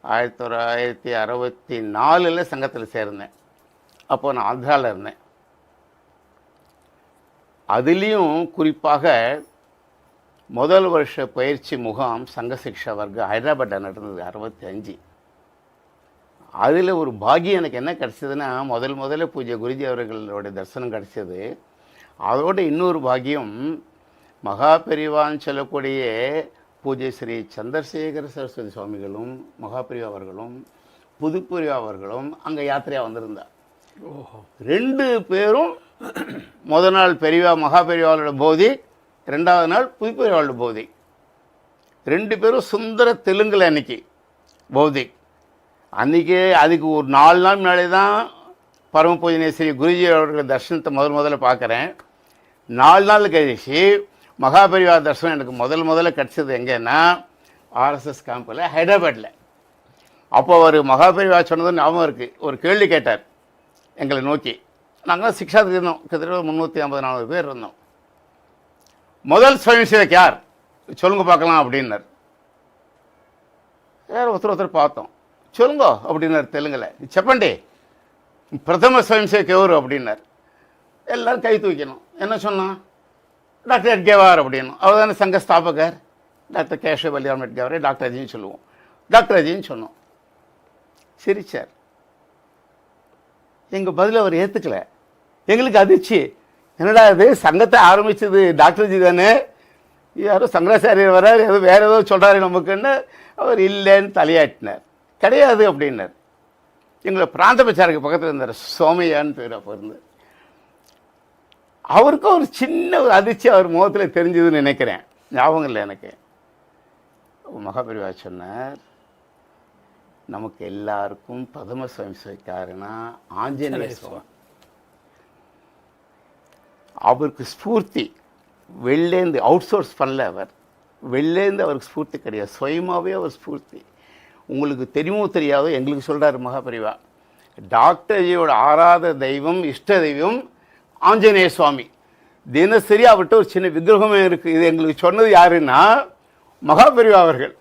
ஆயிரத்தி தொள்ளாயிரத்தி அறுபத்தி நாலில் சங்கத்தில் சேர்ந்தேன். அப்போ நான் ஆந்திராவில் இருந்தேன். அதுலேயும் குறிப்பாக முதல் வருஷ பயிற்சி முகாம் சங்க சிக்ஷா வர்க்க ஹைதராபாத்தில் நடந்தது அறுபத்தி அஞ்சு. அதில் ஒரு பாக்கியம் எனக்கு என்ன கிடச்சிதுன்னா முதல் முதல்ல பூஜை குருஜி அவர்களுடைய தரிசனம் கிடச்சிது. அதோட இன்னொரு பாகியம் மகா பெரிவான்னு சொல்லக்கூடிய பூஜை ஸ்ரீ சந்திரசேகர சரஸ்வதி சுவாமிகளும் மகா பெரிவா அவர்களும் புதுப்பெரிவா அவர்களும் அங்கே யாத்திரையாக வந்திருந்தார். ஓஹோ. ரெண்டு பேரும் முத நாள் பெரியவா மகா பெரியவாளோட போதி ரெண்டாவது நாள் புதுப்பெரியவாளோட போதி. ரெண்டு பேரும் சுந்தர தெலுங்குல அன்னைக்கு பௌதி. அன்றைக்கி அதுக்கு ஒரு நாலு நாள் முன்னாடி தான் பரம பூஜனை ஸ்ரீ குருஜி அவர்கள் தர்சனத்தை முதல் முதல்ல பார்க்குறேன். நாலு நாள் கழிச்சு மகாபரிவா தர்சனம் எனக்கு முதல் முதல்ல கிடச்சது எங்கேன்னா ஆர்எஸ்எஸ் கேம்பில் ஹைதராபாட்டில் அப்போ அவர் மகாபரிவா சொன்னது ஞாபகம் இருக்குது ஒரு கேள்வி கேட்டார் எங்களை நோக்கி. நாங்கள் சிக்ஷா இருந்தோம். கிட்டத்தட்ட முந்நூற்றி ஐம்பது நானூறு பேர் இருந்தோம். முதல் சுயம் சேவக் யார்? சொல்லுங்க பார்க்கலாம் அப்படின்னார். யார் ஒருத்தர் ஒருத்தர் பார்த்தோம். சொல்லுங்க அப்படின்னார் தெலுங்கில். செப்பண்டே பிரதம சுயம் சேவக் எவரு அப்படின்னார். எல்லோரும் கை தூக்கணும் என்ன சொன்னான்? டாக்டர் எட்கேவார் அப்படின்னும் அவர் தானே சங்க ஸ்தாபகர் டாக்டர் கேஷவ் பல்லிராம் எட்கேவாரே டாக்டர் அஜின்னு சொல்லுவோம். டாக்டர் அஜின்னு சொன்னோம். சிரிச்சார். எங்கள் பதில் அவர் ஏற்றுக்கல எங்களுக்கு அதிர்ச்சி. என்னடா இது சங்கத்தை ஆரம்பித்தது டாக்டர்ஜி தானே? யாரோ சங்கராச்சாரியர் வரார் ஏதோ வேறு ஏதோ சொல்கிறாரு நமக்குன்னு அவர் இல்லைன்னு தலையாட்டினார். கிடையாது அப்படின்னார். எங்களை பிராந்த பிரச்சாரக்கு பக்கத்தில் இருந்தார். சோமையான்னு பேர் அப்போ இருந்தார் அவருக்கும் ஒரு சின்ன ஒரு அதிர்ச்சி அவர் முகத்தில் தெரிஞ்சதுன்னு நினைக்கிறேன். ஞாபகம் இல்லை எனக்கு. மகாபெரிவா சொன்னார் நமக்கு எல்லாருக்கும் பிரதம சுவயம்சேவக்காரனா ஆஞ்சநேய சுவாமி. அவருக்கு ஸ்பூர்த்தி வெளிலேருந்து அவுட் சோர்ஸ் பண்ணல அவர். வெளிலேருந்து அவருக்கு ஸ்பூர்த்தி கிடையாது. சுயமாகவே அவர் ஸ்பூர்த்தி. உங்களுக்கு தெரியுமோ தெரியாதோ எங்களுக்கு சொல்கிறார் மகாபரிவா. டாக்டர்ஜியோட ஆராத தெய்வம் இஷ்ட தெய்வம் ஆஞ்சநேய சுவாமி. தினசரி அவர்கிட்ட ஒரு சின்ன விக்கிரகமே இருக்குது இது எங்களுக்கு சொன்னது யாருன்னா மகாபெரிவா அவர்கள்.